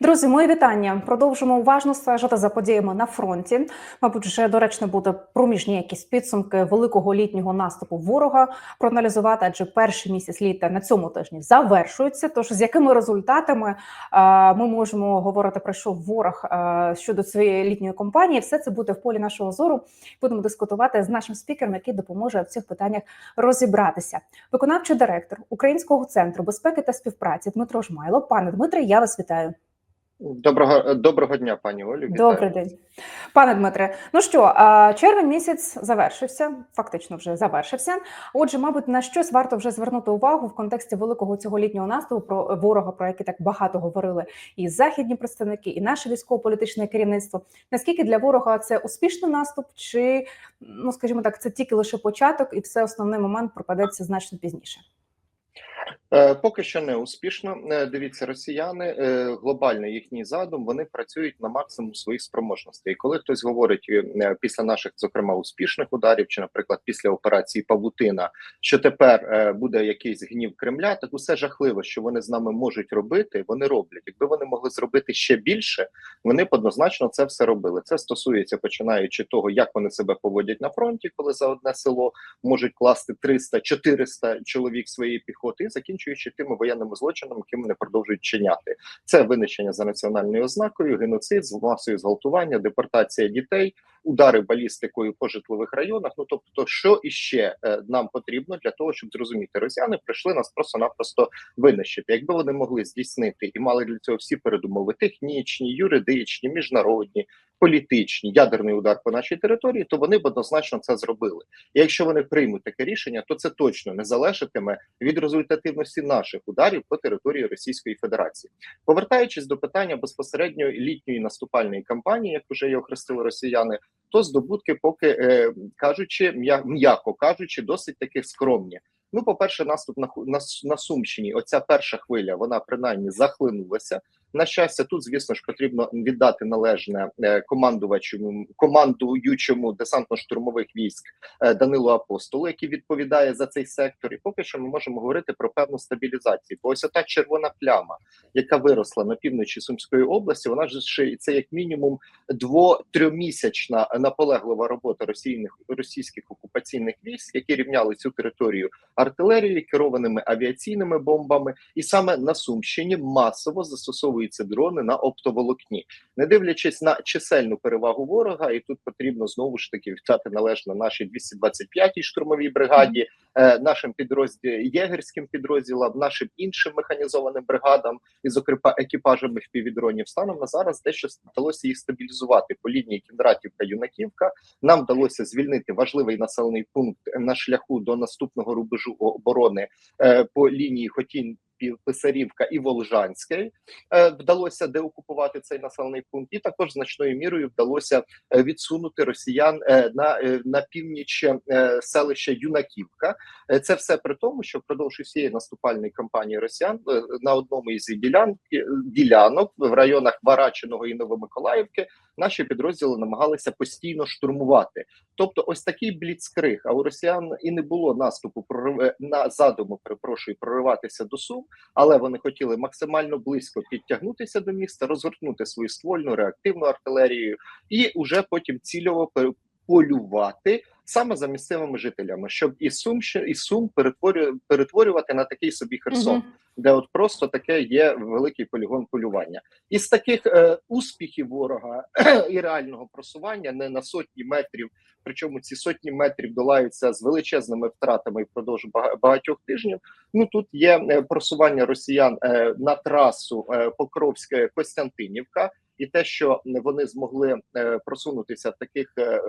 Друзі, мої вітання. Продовжимо уважно стежити за подіями на фронті. Мабуть, вже доречно буде проміжні якісь підсумки великого літнього наступу ворога проаналізувати, адже перший місяць літа на цьому тижні завершується. Тож з якими результатами е, ми можемо говорити про що ворог е, щодо цієї літньої кампанії, все це буде в полі нашого зору. Будемо дискутувати з нашим спікером, який допоможе в цих питаннях розібратися. Виконавчий директор Українського центру безпеки та співпраці Дмитро Жмайло. Пане Дмитре, я вас вітаю. Доброго доброго дня, пані Олю. Добрий день, пане Дмитре. Ну що, червень місяць завершився, фактично вже завершився. Отже, мабуть, на щось варто вже звернути увагу в контексті великого цього літнього наступу про ворога, про який так багато говорили і західні представники, і наше військово-політичне керівництво. Наскільки для ворога це успішний наступ, чи ну скажімо так, це тільки лише початок, і все основний момент пропадеться значно пізніше? Е, Поки що не успішно. Е, Дивіться, росіяни е, глобальний їхній задум. Вони працюють на максимум своїх спроможностей. І коли хтось говорить після наших, зокрема, успішних ударів, чи, наприклад, після операції Павутина, що тепер буде якийсь гнів Кремля, так усе жахливо, що вони з нами можуть робити. Вони роблять. Якби вони могли зробити ще більше, вони б однозначно це все робили. Це стосується починаючи того, як вони себе поводять на фронті, коли за одне село можуть класти 300-400 чоловік своєї піхоти, і закінчуючи тими воєнними злочинами, які вони продовжують чиняти. Це винищення за національною ознакою, геноцид, масові зґвалтування, депортація дітей, удари балістикою по житлових районах. Ну тобто, що іще е, нам потрібно для того, щоб зрозуміти, росіяни прийшли нас просто-напросто винищити. Якби вони могли здійснити і мали для цього всі передумови технічні, юридичні, міжнародні. Політичні ядерний удар по нашій території, то вони б однозначно це зробили. І якщо вони приймуть таке рішення, то це точно не залежатиме від результативності наших ударів по території Російської Федерації. Повертаючись до питання безпосередньо літньої наступальної кампанії, як вже її охрестили росіяни, то здобутки, поки е, кажучи, м'яко кажучи, досить таки скромні. Ну, по перше, наступ на на, на Сумщині. Оця перша хвиля, вона принаймні захлинулася. На щастя, тут, звісно ж, потрібно віддати належне е, командувачому командуючому десантно-штурмових військ е, Данилу Апостолу, який відповідає за цей сектор. І поки що ми можемо говорити про певну стабілізацію. Бо ось та червона пляма, яка виросла на півночі Сумської області, вона ж ще це як мінімум дво-трьомісячна наполеглива робота російних російських окупаційних військ, які рівняли цю територію артилерією, керованими авіаційними бомбами, і саме на Сумщині масово застосовуються дрони на оптоволокні, не дивлячись на чисельну перевагу ворога, і тут потрібно знову ж таки втати належно нашій 225-й штурмовій бригаді, е, нашим підрозділам єгерським підрозділам, нашим іншим механізованим бригадам, і зокрема екіпажами впівдронів. Станом на зараз дещо вдалося їх стабілізувати по лінії Кіндратівка юнаківка. Нам вдалося звільнити важливий населений пункт на шляху до наступного рубежу оборони е, по лінії Хотінь. Писарівка і Волжанське е, вдалося деокупувати цей населений пункт, і також значною мірою вдалося е, відсунути росіян е, на на північ селища Юнаківка. Це все при тому, що впродовж усієї наступальної кампанії Росіян на одному із ділянок ділянок в районах Варачиного і Новомиколаївки наші підрозділи намагалися постійно штурмувати. Тобто, ось такий бліцкриг. А у росіян і не було наступу прорив... на задуму. Перепрошую, прориватися до Сум, але вони хотіли максимально близько підтягнутися до міста, розгорнути свою ствольну реактивну артилерію і уже потім цільово полювати саме за місцевими жителями, щоб і сум і сум перетворю, перетворювати на такий собі Херсон, uh -huh. де от просто таке є великий полігон полювання. Із таких е, успіхів ворога і реального просування не на сотні метрів. Причому ці сотні метрів долаються з величезними втратами впродовж багатьох тижнів. Ну тут є просування росіян е, на трасу е, Покровська Костянтинівка, і те, що вони змогли е, просунутися в таких е,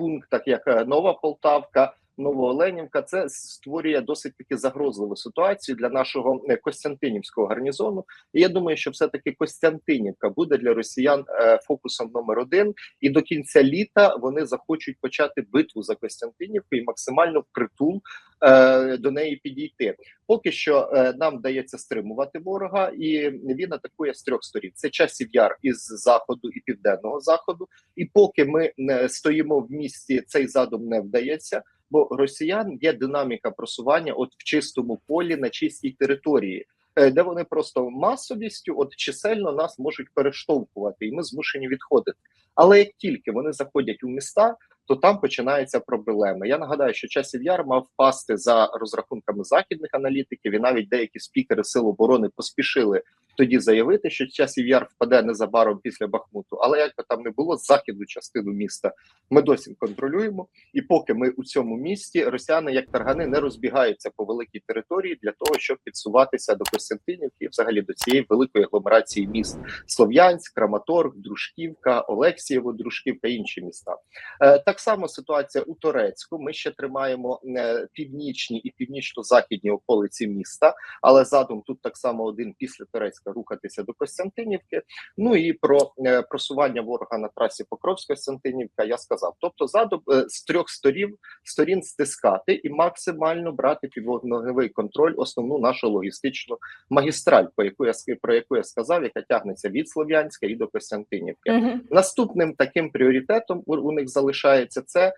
пунктах, як Нова Полтавка, Новооленівка, це створює досить таки загрозливу ситуацію для нашого Костянтинівського гарнізону. І я думаю, що все таки Костянтинівка буде для росіян фокусом номер один, і до кінця літа вони захочуть почати битву за Костянтинівку і максимально впритул е, до неї підійти. Поки що е, нам вдається стримувати ворога, і він атакує з трьох сторін: це часів яр із заходу і південного заходу. І поки ми не стоїмо в місті, цей задум не вдається. Бо росіян є динаміка просування, от в чистому полі на чистій території. е, де вони просто масовістю, от чисельно нас можуть перештовхувати, і ми змушені відходити. Але як тільки вони заходять у міста, то там починаються проблеми. Я нагадаю, що часів яр мав впасти за розрахунками західних аналітиків, і навіть деякі спікери сил оборони поспішили тоді заявити, що часів яр впаде незабаром після Бахмуту. Але як би там не було, західну частину міста ми досі контролюємо. І поки ми у цьому місті, росіяни як таргани не розбігаються по великій території для того, щоб підсуватися до Костянтинівки, і взагалі до цієї великої агломерації міст Слов'янськ, Краматорг, Дружківка, Олексієво, Дружківка, інші міста. Е, Так само ситуація у Торецьку. Ми ще тримаємо е, північні і північно-західні околиці міста, але задум тут так само один після Торецька рухатися до Костянтинівки. Ну і про е, просування ворога на трасі Покровськ-Костянтинівка я сказав. Тобто, задум е, з трьох сторін сторін стискати і максимально брати під вогневий контроль основну нашу логістичну магістраль, по яку я про яку я сказав, яка тягнеться від Слов'янська і до Костянтинівки. Мгм. Наступним таким пріоритетом у, у них залишається це, е,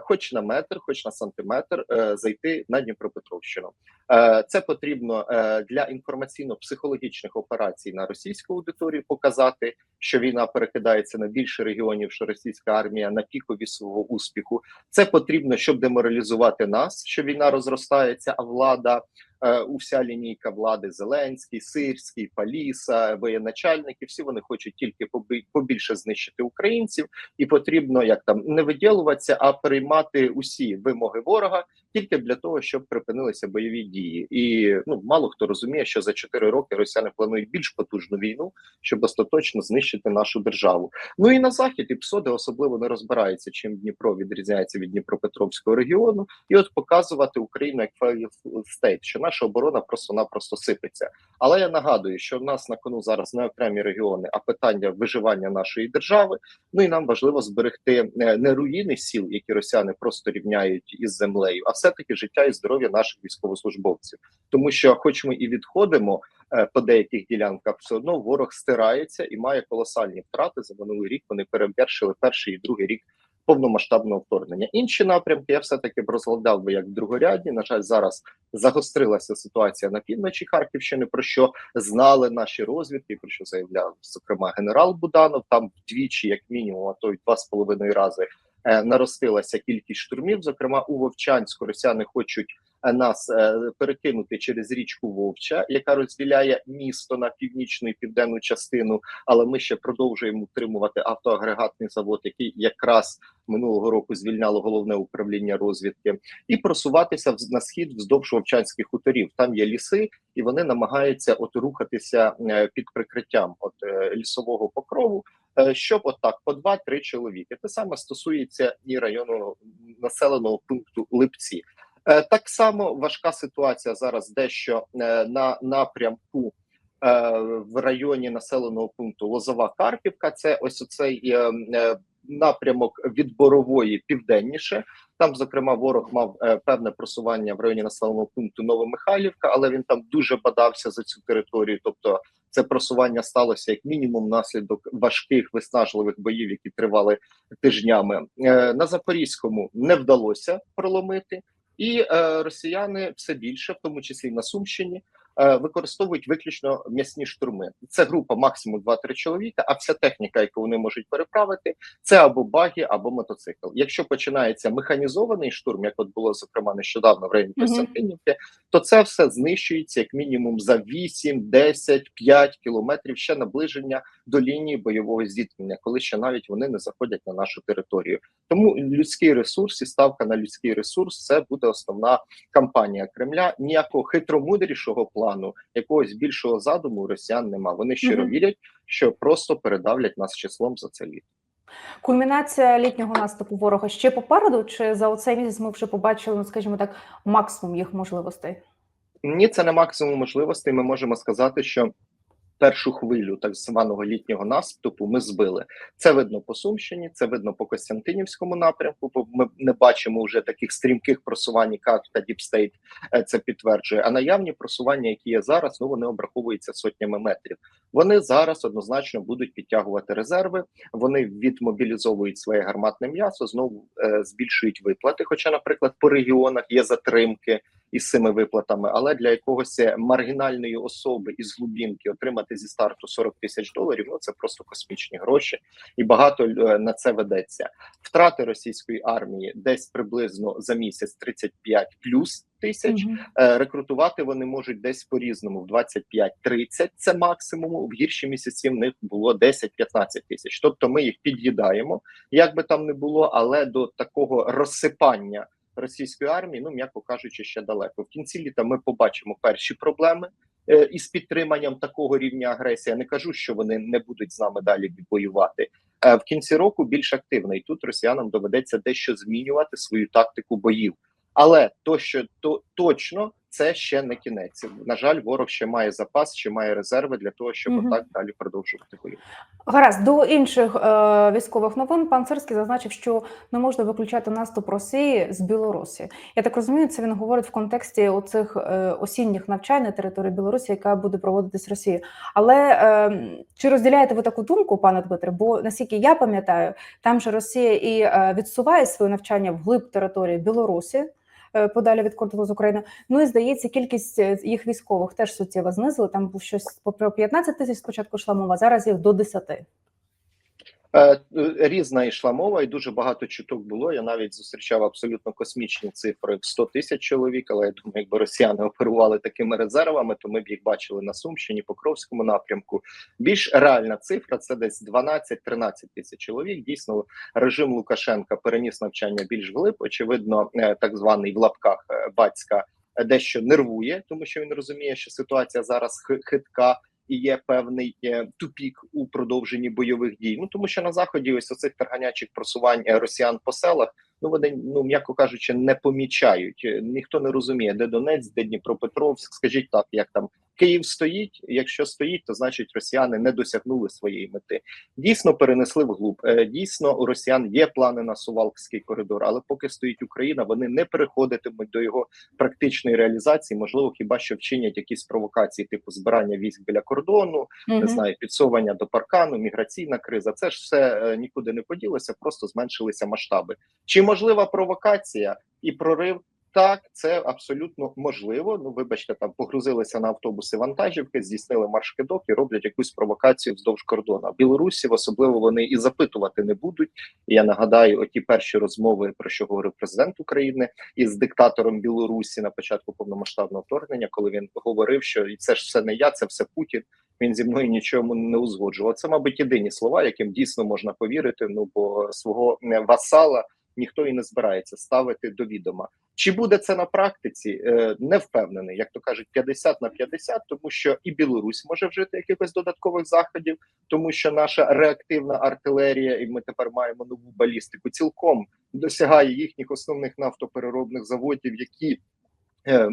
хоч на метр, хоч на сантиметр, е, зайти на Дніпропетровщину. Е, це потрібно е, для інформаційно-психологічних операцій на російську аудиторію показати, що війна перекидається на більше регіонів, що російська армія на пікові свого успіху. Це потрібно, щоб деморалізувати нас, що війна розростається, а влада. е, Уся лінійка влади Зеленський, Сирський, Паліса, воєначальники, всі вони хочуть тільки побільше знищити українців, і потрібно як там не виділуватися, а переймати усі вимоги ворога тільки для того, щоб припинилися бойові дії. І ну мало хто розуміє, що за 4 роки росіяни планують більш потужну війну, щоб остаточно знищити нашу державу. Ну і на захід і ПСОДи особливо не розбирається, чим Дніпро відрізняється від Дніпропетровського регіону, і от показувати Україну як failed state, що наша оборона просто-напросто сипеться. Але я нагадую, що в нас на кону зараз не окремі регіони, а питання виживання нашої держави. Ну і нам важливо зберегти е, не руїни сіл, які росіяни просто рівняють із землею, а все таки життя і здоров'я наших військовослужбовців, тому що, хоч ми і відходимо е, по деяких ділянках, все одно ворог стирається і має колосальні втрати за минулий рік. Вони перевершили перший і другий рік. Повномасштабного вторгнення інші напрямки я все таки б розглядав би як другорядні. На жаль, зараз загострилася ситуація на півночі Харківщини, про що знали наші розвідки, про що заявляв зокрема генерал Буданов. Там вдвічі, як мінімум, а то й два з половиною рази наростилася кількість штурмів. Зокрема, у Вовчанську росіяни хочуть е, нас е, перекинути через річку Вовча, яка розділяє місто на північну і південну частину. Але ми ще продовжуємо утримувати автоагрегатний завод, який якраз минулого року звільняло головне управління розвідки, і просуватися на схід вздовж Вовчанських хуторів. Там є ліси, і вони намагаються от рухатися е, під прикриттям от е, лісового покрову. е, Щоб отак по два-три чоловіки. Те саме стосується і району населеного пункту Липці. Е, Так само важка ситуація зараз дещо е, на напрямку е, в районі населеного пункту Лозова Карпівка. Це ось оцей напрямок від Борової південніше. Там, зокрема, ворог мав певне просування в районі населеного пункту Новомихайлівка, але він там дуже бадався за цю територію. Тобто, це просування сталося як мінімум внаслідок важких виснажливих боїв, які тривали тижнями. На Запорізькому не вдалося проломити. І е, росіяни все більше, в тому числі на Сумщині, використовують виключно м'ясні штурми. Це група максимум 2-3 чоловіка. А вся техніка, яку вони можуть переправити, це або баги, або мотоцикл. Якщо починається механізований штурм, як от було зокрема нещодавно в районі. Костянтинівки, то це все знищується як мінімум за 8, 10, 5 кілометрів ще наближення до лінії бойового зіткнення, коли ще навіть вони не заходять на нашу територію. Тому людський ресурс і ставка на людський ресурс це буде основна кампанія Кремля. Ніякого хитромудрішого плану, якогось більшого задуму росіян нема. Вони щиро Мгм. вірять, що просто передавлять нас числом за це літо. Кульмінація літнього наступу ворога ще попереду, чи за оцей місяць ми вже побачили, ну скажімо так, максимум їх можливостей? Ні, це не максимум можливостей. Ми можемо сказати, що першу хвилю так званого літнього наступу ми збили. Це видно по Сумщині, це видно по Костянтинівському напрямку. бо Ми не бачимо вже таких стрімких просувань, як та Діпстейт це підтверджує. А наявні просування, які є зараз, ну вони обраховуються сотнями метрів. Вони зараз однозначно будуть підтягувати резерви. Вони відмобілізовують своє гарматне м'ясо, знову е, збільшують виплати. Хоча, наприклад, по регіонах є затримки. Із цими виплатами, але для якогось маргінальної особи із глубінки отримати зі старту 40 тисяч доларів. Ну це просто космічні гроші, і багато е, на це ведеться. Втрати російської армії десь приблизно за місяць 35 плюс тисяч. Е, Рекрутувати вони можуть десь по різному в 25-30 Це максимум. В гірші місяці в них було 10-15 тисяч. Тобто ми їх під'їдаємо, як би там не було, але до такого розсипання російської армії, ну м'яко кажучи, ще далеко. В кінці літа ми побачимо перші проблеми. е, Із підтриманням такого рівня агресії я не кажу, що вони не будуть з нами далі воювати. Е, В кінці року більш активно, і тут росіянам доведеться дещо змінювати свою тактику боїв. Але то, що то точно це ще не кінець. На жаль, ворог ще має запас, ще має резерви для того, щоб Мгм. отак далі продовжувати бої. Гаразд до інших е, військових новин. Пан Цирський зазначив, що не можна виключати наступ Росії з Білорусі. Я так розумію, це він говорить в контексті оцих е, осінніх навчань на території Білорусі, яка буде проводитись Росії. Але е, чи розділяєте ви таку думку, пане Дмитре? Бо наскільки я пам'ятаю, там же Росія і е, відсуває своє навчання вглиб території Білорусі. Е, Подалі від кордону з України. Ну і здається, кількість е, їх військових теж суттєво знизили. Там був щось про 15 тисяч спочатку йшла мова, зараз їх до 10. Е, е, Різна йшла мова, і дуже багато чуток було. Я навіть зустрічав абсолютно космічні цифри в 100 тисяч чоловік. Але я думаю, якби росіяни оперували такими резервами, то ми б їх бачили на Сумщині, Покровському напрямку. Більш реальна цифра це десь 12-13 тисяч чоловік. Дійсно, режим Лукашенка переніс навчання більш вглиб. Очевидно, е, так званий в лапках батька дещо нервує, тому що він розуміє, що ситуація зараз хитка. І є певний е, тупік у продовженні бойових дій. Ну тому що на заході ось оцих тарганячих просувань е, росіян по селах. Ну вони ну м'яко кажучи, не помічають. Е, Ніхто не розуміє, де Донець, де Дніпропетровськ. Скажіть так, як там Київ стоїть. Якщо стоїть, то значить росіяни не досягнули своєї мети. Дійсно перенесли вглуб. Е, Дійсно, у росіян є плани на Сувалкський коридор, але поки стоїть Україна, вони не переходитимуть до його практичної реалізації. Можливо, хіба що вчинять якісь провокації, типу збирання військ біля кордону, не знаю, підсовування до паркану, міграційна криза. Це ж все е, нікуди не поділося, просто зменшилися масштаби. Чи можлива провокація і прорив? Так, це абсолютно можливо. Ну, вибачте, там погрузилися на автобуси вантажівки, здійснили марш-кидок і роблять якусь провокацію вздовж кордону. Білорусів особливо вони і запитувати не будуть. І я нагадаю, оті перші розмови, про що говорив президент України із диктатором Білорусі на початку повномасштабного вторгнення, коли він говорив, що і це ж все не я, це все Путін. Він зі мною нічому не узгоджував. Це, мабуть, єдині слова, яким дійсно можна повірити. Ну бо свого е, васала ніхто і не збирається ставити до відома. Чи буде це на практиці? Е, Не впевнений, як то кажуть, 50 на 50, тому що і Білорусь може вжити якихось додаткових заходів, тому що наша реактивна артилерія, і ми тепер маємо нову балістику, цілком досягає їхніх основних нафтопереробних заводів, які е,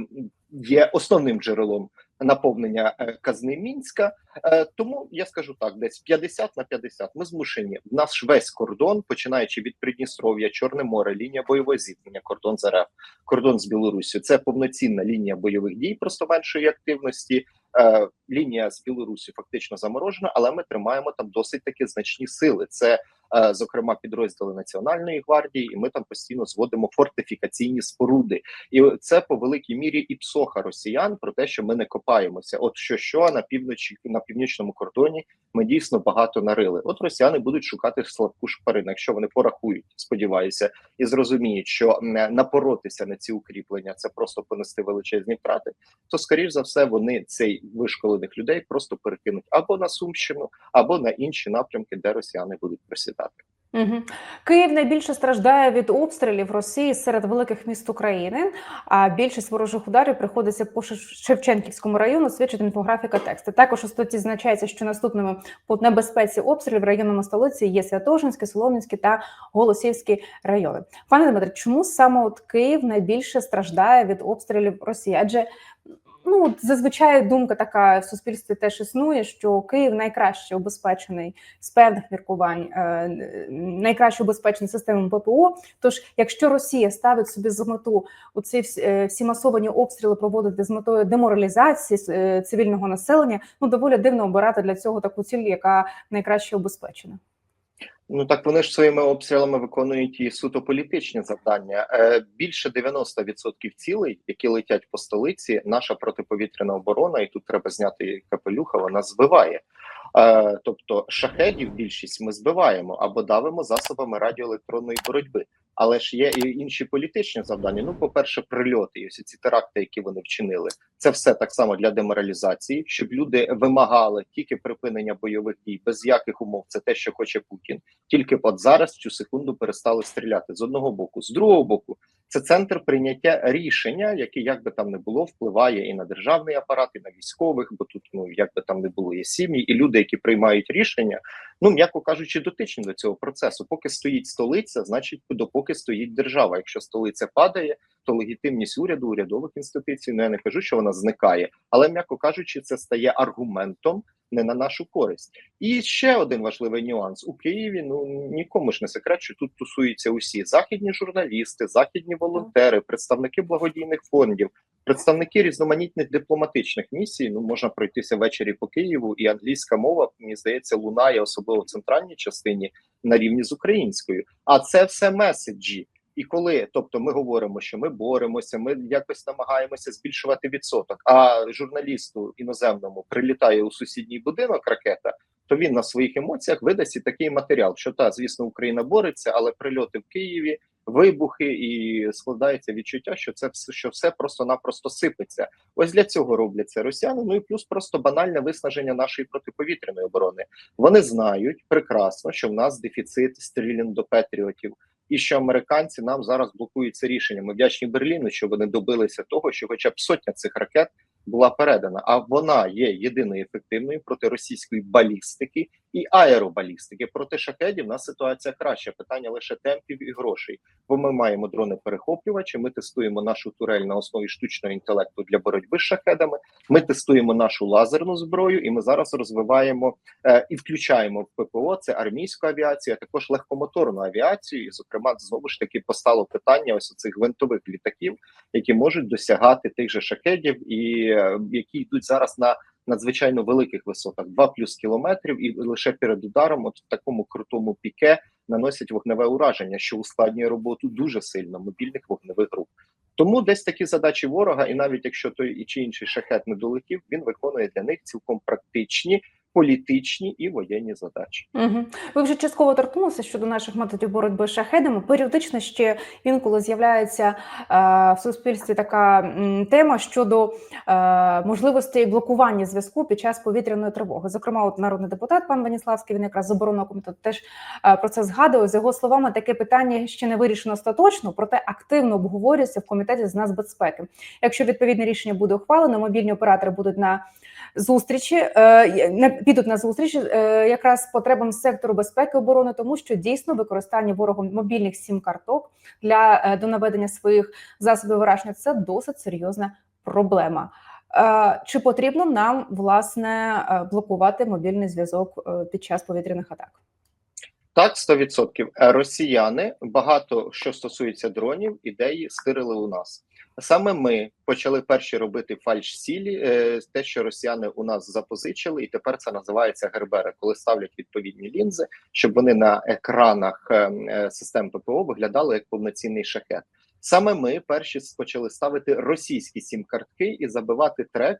є основним джерелом наповнення е, казни мінська. Е, тому я скажу так: десь 50 на 50. Ми змушені. В нас весь кордон, починаючи від Придністров'я, Чорне море, лінія бойового зіткнення, кордон з РФ, кордон з Білоруссю. Це повноцінна лінія бойових дій, просто меншої активності. Е, лінія з Білорусі фактично заморожена, але ми тримаємо там досить таки значні сили. Це зокрема підрозділи Національної гвардії, і ми там постійно зводимо фортифікаційні споруди. І це по великій мірі і псоха росіян про те, що ми не копаємося. От що що на півночі на північному кордоні ми дійсно багато нарили. От росіяни будуть шукати слабку шпарину, якщо вони порахують, сподіваюся, і зрозуміють, що напоротися на ці укріплення це просто понести величезні втрати. То скоріш за все вони цей вишколених людей просто перекинуть або на Сумщину, або на інші напрямки, де росіяни будуть просідати. Угу. Київ найбільше страждає від обстрілів Росії серед великих міст України. А більшість ворожих ударів приходиться по Шевченківському району. Свідчить інфографіка тексти. Також у статті значається, що наступними по небезпеці обстрілів в районному столиці є Святошинський, Солом'янський та Голосівський райони. Пане Дмитре, чому саме от Київ найбільше страждає від обстрілів Росії? Адже ну зазвичай думка така в суспільстві теж існує, що Київ найкраще обезпечений з певних міркувань, е, найкраще обезпечений системами ППО. Тож, якщо Росія ставить собі за мету оці всі, е, всі масовані обстріли проводити з метою деморалізації е, цивільного населення, ну доволі дивно обирати для цього таку ціль, яка найкраще обезпечена. Ну так вони ж своїми обстрілами виконують і суто політичні завдання. Е, більше 90% цілей, які летять по столиці, наша протиповітряна оборона, і тут треба зняти капелюха, вона збиває. Е, тобто шахедів більшість ми збиваємо або давимо засобами радіоелектронної боротьби. Але ж є і інші політичні завдання. Ну, по-перше, прильоти, і ось ці теракти, які вони вчинили, це все так само для деморалізації, щоб люди вимагали тільки припинення бойових дій, без яких умов це те, що хоче Путін. Тільки от зараз цю секунду перестали стріляти з одного боку, з другого боку, це центр прийняття рішення, яке як би там не було, впливає і на державний апарат, і на військових, бо тут ну як би там не було, є сім'ї, і люди, які приймають рішення, ну м'яко кажучи, дотичні до цього процесу. Поки стоїть столиця, значить допоки стоїть держава. Якщо столиця падає, то легітимність уряду, урядових інституцій, ну я не кажу, що вона зникає, але м'яко кажучи, це стає аргументом не на нашу користь. І ще один важливий нюанс у Києві. Ну нікому ж не секрет, що тут тусуються усі західні журналісти, західні волонтери, представники благодійних фондів, представники різноманітних дипломатичних місій. Ну можна пройтися ввечері по Києву, і англійська мова мені здається лунає, особливо в центральній частині, на рівні з українською. А це все меседжі. І коли, тобто, ми говоримо, що ми боремося, ми якось намагаємося збільшувати відсоток. А журналісту іноземному прилітає у сусідній будинок ракета, то він на своїх емоціях видасть і такий матеріал, що та звісно Україна бореться, але прильоти в Києві, вибухи, і складається відчуття, що це все що все просто-напросто сипеться. Ось для цього роблять це росіяни. Ну і плюс просто банальне виснаження нашої протиповітряної оборони. Вони знають прекрасно, що в нас дефіцит стрілянь до патріотів і що американці нам зараз блокують це рішення. Ми вдячні Берліну, що вони добилися того, що, хоча б сотня цих ракет була передана, а вона є єдиною ефективною проти російської балістики і аеробалістики. Проти шахедів нас ситуація краща. Питання лише темпів і грошей. Бо ми маємо дрони перехоплювачі. Ми тестуємо нашу турель на основі штучного інтелекту для боротьби з шахедами. Ми тестуємо нашу лазерну зброю, і ми зараз розвиваємо е, і включаємо в ППО це армійську авіацію, а також легкомоторну авіацію. І, зокрема, знову ж таки постало питання ось цих гвинтових літаків, які можуть досягати тих же шахедів, і е, які йдуть зараз на надзвичайно великих висотах 2 плюс кілометрів, і лише перед ударом, от в такому крутому піке, наносять вогневе ураження, що ускладнює роботу дуже сильно мобільних вогневих груп. Тому десь такі задачі ворога, і навіть якщо той і чи інший шахет не долетів, він виконує для них цілком практичні. Політичні і воєнні задачі, угу. ви вже частково торкнулися щодо наших методів боротьби з шахедами. Періодично ще інколи з'являється е, в суспільстві така м, тема щодо е, можливості блокування зв'язку під час повітряної тривоги. Зокрема, от народний депутат пан Ваніславський, він якраз з оборонного комітету теж е, про це згадує. З його словами, таке питання ще не вирішено остаточно, проте активно обговорюється в комітеті з нацбезпеки. Якщо відповідне рішення буде ухвалено, мобільні оператори будуть на зустрічі е, не підуть на зустріч е, якраз потребам сектору безпеки оборони, тому що дійсно використання ворогом мобільних сім карток для е, донаведення своїх засобів вираження це досить серйозна проблема. Чи потрібно нам власне блокувати мобільний зв'язок під час повітряних атак? Так, 100%. Росіяни багато що стосується дронів, ідеї стирили у нас. Саме ми почали перші робити фальш-сілі, те, що росіяни у нас запозичили, і тепер це називається гербери, коли ставлять відповідні лінзи, щоб вони на екранах систем ППО виглядали як повноцінний шахет. Саме ми перші почали ставити російські сім-картки і забивати трек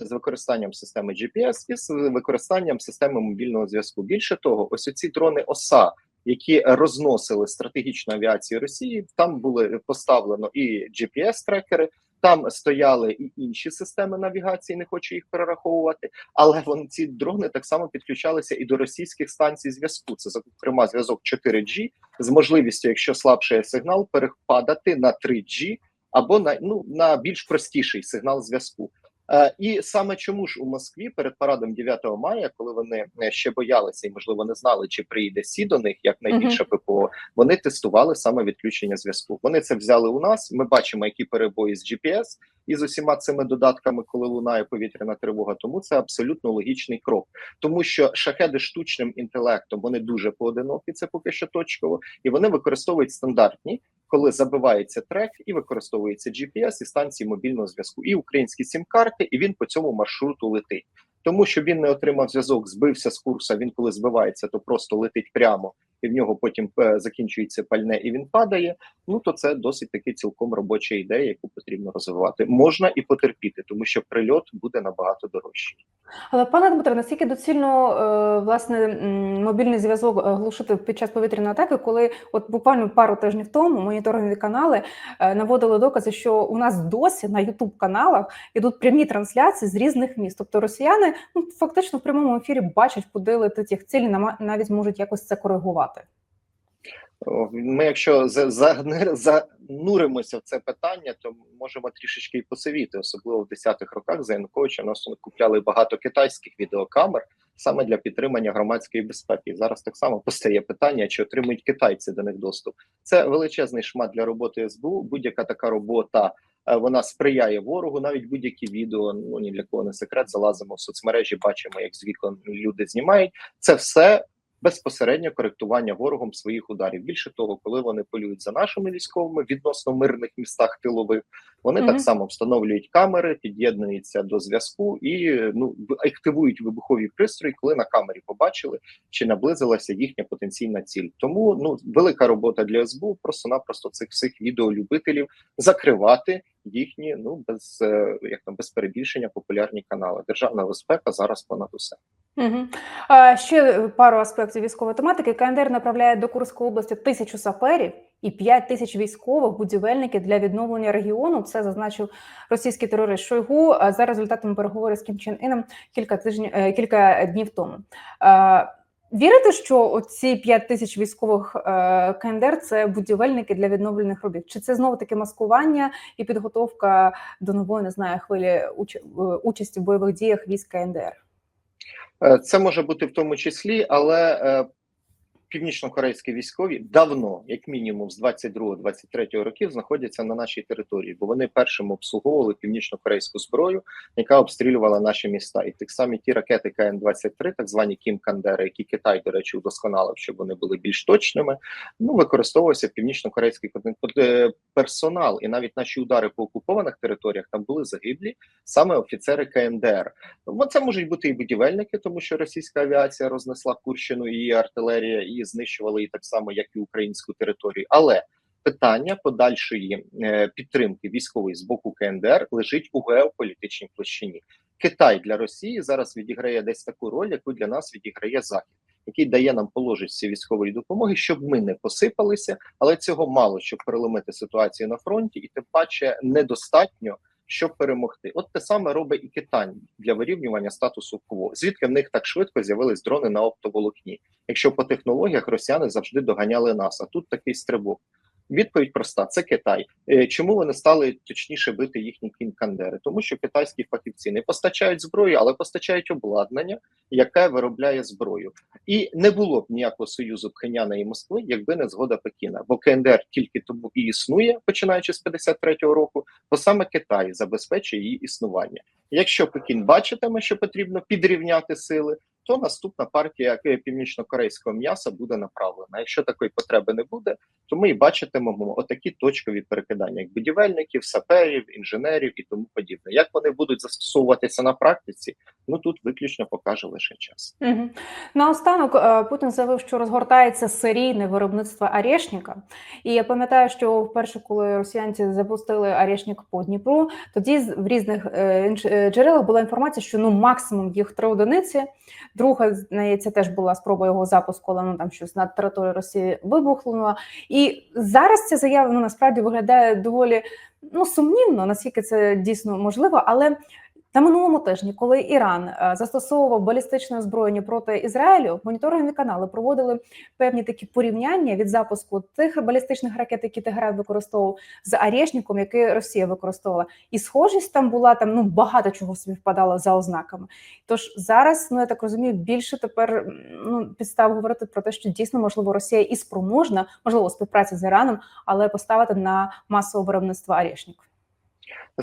з використанням системи GPS і з використанням системи мобільного зв'язку. Більше того, ось ці дрони ОСА, які розносили стратегічну авіацію Росії, там були поставлено і GPS-трекери. Там стояли і інші системи навігації, не хочу їх перераховувати, але вони ці дрони так само підключалися і до російських станцій зв'язку. Це зокрема зв'язок 4G з можливістю, якщо слабший сигнал, перепадати на 3G або на ну на більш простіший сигнал зв'язку. Е, і саме чому ж у Москві перед парадом 9 мая, коли вони е, ще боялися і можливо не знали, чи прийде сі до них як найбільше ППО, вони тестували саме відключення зв'язку. Вони це взяли у нас. Ми бачимо, які перебої з GPS і з усіма цими додатками, коли лунає повітряна тривога. Тому це абсолютно логічний крок, тому що шахеди штучним інтелектом вони дуже поодинокі. Це поки що точково, і вони використовують стандартні коли забивається трек і використовується GPS і станції мобільного зв'язку, і українські сім-карти, і він по цьому маршруту летить. Тому що він не отримав зв'язок, збився з курсу. Він коли збивається, то просто летить прямо і в нього потім е, закінчується пальне, і він падає. Ну то це досить таки цілком робоча ідея, яку потрібно розвивати. Можна і потерпіти, тому що прильот буде набагато дорожчий. Але пане Дмитре, наскільки доцільно е, власне мобільний зв'язок е, глушити під час повітряної атаки, коли от буквально пару тижнів тому моніторингові канали наводили докази, що у нас досі на Ютуб каналах ідуть прямі трансляції з різних міст. Тобто росіяни ну фактично в прямому ефірі бачать, куди летить їх цілі, навіть можуть якось це коригувати. О, Ми, якщо зануримося в це питання, то можемо трішечки і посивіти, особливо в 10-х роках за Януковича нас купляли багато китайських відеокамер саме для підтримання громадської безпеки. Зараз так само постає питання, чи отримують китайці до них доступ. Це величезний шмат для роботи СБУ. Будь-яка така робота. е, Вона сприяє ворогу, навіть будь-які відео. Ну ні для кого не секрет. Залазимо в соцмережі, бачимо, як з вікон люди знімають. Це все безпосередньо коректування ворогом своїх ударів. Більше того, коли вони полюють за нашими військовими відносно мирних містах тилових, вони Мгм. так само встановлюють камери, під'єднуються до зв'язку і ну активують вибухові пристрої, коли на камері побачили, чи наблизилася їхня потенційна ціль. Тому ну велика робота для СБУ просто-напросто цих всіх відеолюбителів закривати їхні ну без е, як там без перебільшення популярні канали. Державна безпека зараз понад усе. Угу. А, ще пару аспектів військової тематики. КНДР направляє до Курської області тисячу саперів і 5 тисяч військових будівельників для відновлення регіону. Це зазначив російський терорист Шойгу за результатами переговорів з Кім Чен Іном кілька тижнів е, кілька днів тому. Вірите, що оці 5 тисяч військових е, КНДР це будівельники для відновлених робіт? Чи це знову таки маскування і підготовка до нової не знаю хвилі е, участі в бойових діях військ КНДР? Е, Це може бути в тому числі, але північно-корейські військові давно, як мінімум, з 22-23 років, знаходяться на нашій території, бо вони першим обслуговували північно-корейську зброю, яка обстрілювала наші міста. І так самі ті ракети КН-23, так звані Кім Кандери, які Китай, до речі, удосконалив, щоб вони були більш точними. Ну використовувався північно-корейський персонал, і навіть наші удари по окупованих територіях там були загиблі саме офіцери КНДР. Це можуть бути і будівельники, тому що російська авіація рознесла Курщину і артилерія, і знищувала її так само, як і українську територію. Але питання подальшої е, підтримки військової з боку КНДР лежить у геополітичній площині. Китай для Росії зараз відіграє десь таку роль, яку для нас відіграє Захід, який дає нам положиці військової допомоги, щоб ми не посипалися, але цього мало щоб переломити ситуацію на фронті, і тим паче недостатньо щоб перемогти. От те саме робить і Китай для вирівнювання статусу КВО. Звідки в них так швидко з'явились дрони на оптоволокні? Якщо по технологіях росіяни завжди доганяли нас, а тут такий стрибок. Відповідь проста: це Китай. Е, Чому вони стали точніше бити їхні кінкандери? Тому що китайські фахівці не постачають зброю, але постачають обладнання, яке виробляє зброю. І не було б ніякого союзу Пхеняна і Москви, якби не згода Пекіна. Бо КНДР тільки тому і існує, починаючи з 53-го року, то саме Китай забезпечує її існування. Якщо Пекін бачитиме, що потрібно підрівняти сили, то наступна партія північно-корейського м'яса буде направлена. Якщо такої потреби не буде, то ми і бачитимемо отакі точкові перекидання, як будівельників, саперів, інженерів і тому подібне. Як вони будуть застосовуватися на практиці, ну тут виключно покаже лише час. Угу. Наостанок е, Путін заявив, що розгортається серійне виробництво Арешника. І я пам'ятаю, що вперше, коли росіянці запустили Арешник по Дніпру, тоді в різних е, е, джерелах була інформація, що ну максимум їх три одиниці. Друга здається, теж була спроба його запуску, але ну там щось на території Росії вибухнуло. І зараз ця заява ну, насправді виглядає доволі ну сумнівно, наскільки це дійсно можливо, але. На минулому тижні, коли Іран е, застосовував балістичне озброєння проти Ізраїлю, моніторингові канали проводили певні такі порівняння від запуску тих балістичних ракет, які Тегеран використовував з Арєшніком, який Росія використовувала, і схожість там була там ну багато чого співпадало за ознаками. Тож зараз, ну я так розумію, більше тепер ну підстав говорити про те, що дійсно можливо Росія і спроможна, можливо, співпраця з Іраном, але поставити на масове виробництво Арєшнік.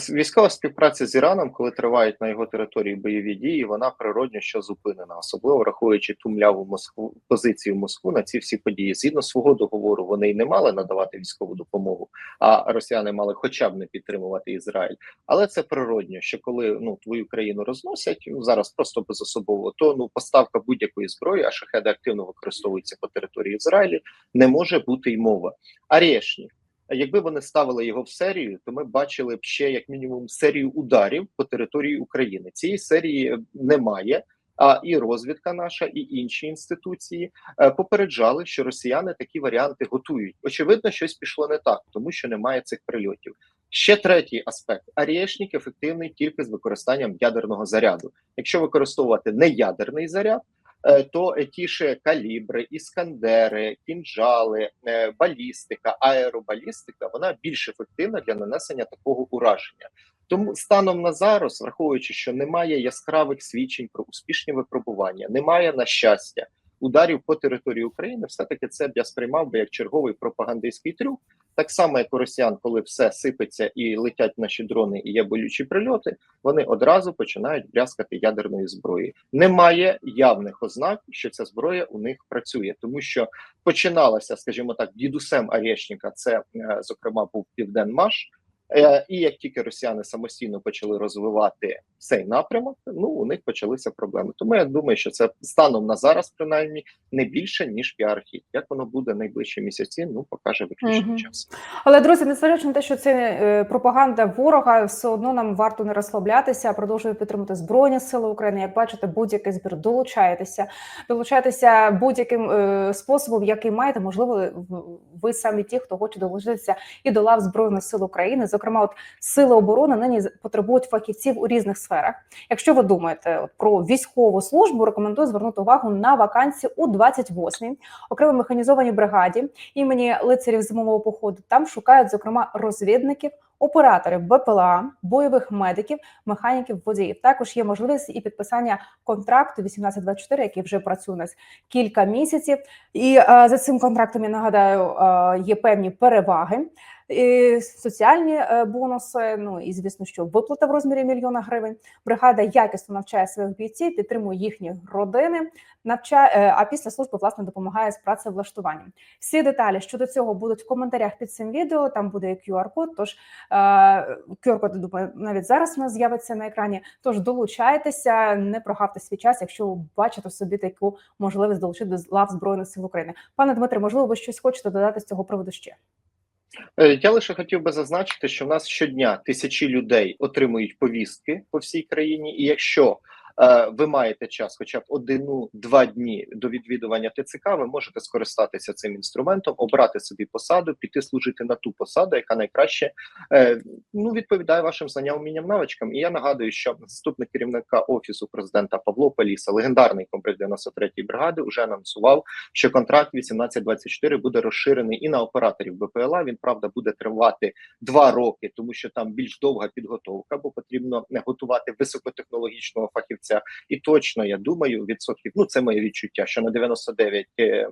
Військова співпраця з Іраном, коли тривають на його території бойові дії, вона природньо що зупинена, особливо враховуючи ту мляву Москву позицію Москву на ці всі події. Згідно свого договору, вони й не мали надавати військову допомогу, а росіяни мали хоча б не підтримувати Ізраїль. Але це природньо, що коли ну твою країну розносять ну зараз просто безособово, то ну поставка будь-якої зброї, а шахеди активно використовуються по території Ізраїлю, не може бути й мова. Арешнік. Якби вони ставили його в серію, то ми бачили б ще як мінімум серію ударів по території України. Цієї серії немає. А і розвідка наша, і інші інституції е, попереджали, що росіяни такі варіанти готують. Очевидно, щось пішло не так, тому що немає цих прильотів. Ще третій аспект: Арєшнік ефективний тільки з використанням ядерного заряду. Якщо використовувати неядерний заряд, е, то ті ж калібри, іскандери, кінжали, е, балістика, аеробалістика вона більш ефективна для нанесення такого ураження. Тому станом на зараз, враховуючи, що немає яскравих свідчень про успішні випробування, немає на щастя ударів по території України, все таки це б я сприймав би як черговий пропагандистський трюк. Так само, як у росіян, коли все сипеться і летять наші дрони, і є болючі прильоти, вони одразу починають брязкати ядерної зброї. Немає явних ознак, що ця зброя у них працює, тому що починалася, скажімо так, дідусем Арєшніка, це е, зокрема був Південмаш. Е, І як тільки росіяни самостійно почали розвивати цей напрямок, ну у них почалися проблеми. Тому я думаю, що це станом на зараз, принаймні, не більше ніж піар-хід. Як воно буде найближчі місяці? Ну покаже виключно Мгм. час. Але друзі, незважаючи на те, що це е, пропаганда ворога, все одно нам варто не розслаблятися, продовжує підтримати збройні сили України. Як бачите, будь-який збір долучаєтеся, долучайтеся будь-яким е, способом, який маєте. Можливо, ви самі ті, хто хоче долучитися і до лав збройних сил України. Зокрема, от сили оборони нині потребують фахівців у різних сферах. Якщо ви думаєте от, про військову службу, рекомендую звернути увагу на вакансії у 28-й окремо механізованій бригаді імені лицарів зимового походу. Там шукають зокрема розвідників, операторів БПЛА, бойових медиків, механіків, водіїв. Також є можливість і підписання контракту 1824, який вже працює у нас кілька місяців. І е, за цим контрактом я нагадаю, е, є певні переваги. І соціальні е, бонуси, ну і звісно, що виплата в розмірі мільйона гривень. Бригада якісно навчає своїх бійців, підтримує їхні родини, навчає, е, а після служби власне допомагає з працевлаштуванням. Всі деталі щодо цього будуть в коментарях під цим відео. Там буде QR-код. Тож е, QR-код, думаю, навіть зараз у нас з'явиться на екрані. Тож долучайтеся, не прогавте свій час, якщо бачите собі таку можливість долучити до лав збройних сил України. Пане Дмитре, можливо, ви щось хочете додати з цього приводу ще? Е, Я лише хотів би зазначити, що в нас щодня тисячі людей отримують повістки по всій країні, і якщо ви маєте час, хоча б один-два дні до відвідування ТЦК, ви можете скористатися цим інструментом, обрати собі посаду, піти служити на ту посаду, яка найкраще е, ну відповідає вашим знанням, умінням, навичкам. І я нагадую, що заступник керівника офісу президента Павло Паліса, легендарний комплект 93-ї бригади, вже анонсував, що контракт 1824 буде розширений і на операторів БПЛА. Він правда буде тривати два роки, тому що там більш довга підготовка, бо потрібно готувати високотехнологічного фахівця. І точно я думаю, відсотків ну це моє відчуття, що на 99, е, е,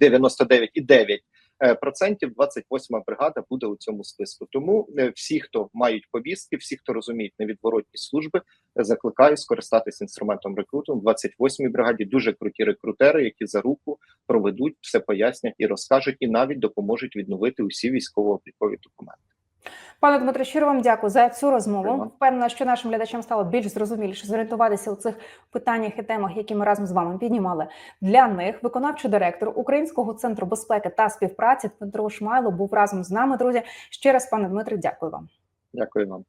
99,9 е, процентів 28-ма бригада буде у цьому списку. Тому е, всі, хто мають повістки, всі, хто розуміють невідворотні служби, е, закликаю скористатися інструментом рекрутингу. В 28-й бригаді дуже круті рекрутери, які за руку проведуть, все пояснять і розкажуть, і навіть допоможуть відновити усі військово-облікові документи. Пане Дмитро, щиро вам дякую за цю розмову. Впевнена, що нашим глядачам стало більш зрозуміліше зорієнтуватися у цих питаннях і темах, які ми разом з вами піднімали. Для них виконавчий директор Українського центру безпеки та співпраці Дмитро Шмайло був разом з нами. Друзі, ще раз, пане Дмитро, дякую вам. Дякую вам.